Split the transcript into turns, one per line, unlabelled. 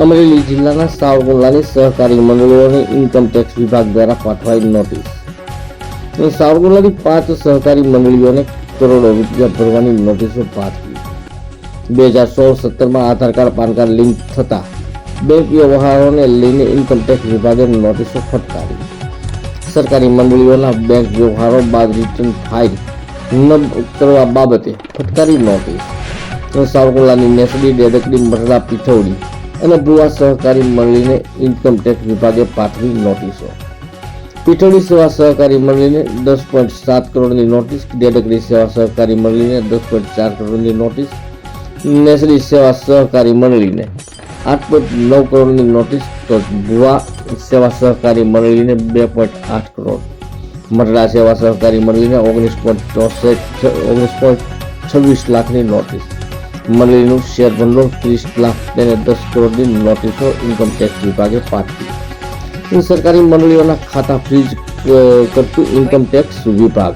અમરેલી જિલ્લાના સાવરકુંડલાની સહકારી મંડળીઓને income tax વિભાગ દ્વારા પાઠવાઈ નોટિસ. સાવરકુંડલાની પાંચ સહકારી મંડળીઓને કરોડો રૂપિયા ભરવાની નોટિસો પાઠવી. બે હજાર સોળ સત્તરમાં Aadhaar card, PAN card link થતા બેંક વ્યવહારોને લઈને ઇન્કમ ટેક્સ વિભાગે નોટિસો ફટકારી. સરકારી મંડળીઓના બેંક વ્યવહારો બાદ રિટર્ન ફાઇલ ન કરવા બાબતે ફટકારી નોટિસ. સાવરકુંડલાની નેસડી ડેડકડી મરડા પીઠોડી અને ભુવા સહકારી મંડળીને ઇન્કમ ટેક્સ વિભાગે પાઠવી નોટિસો પીઠોડી સેવા સહકારી મંડળીને દસ પોઈન્ટ સાત કરોડની નોટિસ દેડકડી સેવા સહકારી મંડળીને દસ પોઈન્ટ ચાર કરોડની નોટિસ નેસડી સેવા સહકારી મંડળીને આઠ પોઈન્ટ નવ કરોડની નોટિસ તો ભુવા સેવા સહકારી મંડળીને બે પોઈન્ટ આઠ કરોડ. મરડા સેવા સહકારી મંડળીને ઓગણીસ પોઈન્ટ ચોસઠ, ઓગણીસ પોઈન્ટ છવ્વીસ લાખની નોટિસ મંડળીનું શેર ભંડોળ ત્રીસ લાખ તેને દસ કરોડની નોટિસો ઇન્કમ ટેક્સ વિભાગે પાઠવી. સરકારી મંડળીઓના ખાતા ફ્રીજ કરતું ઇન્કમ ટેક્સ વિભાગ.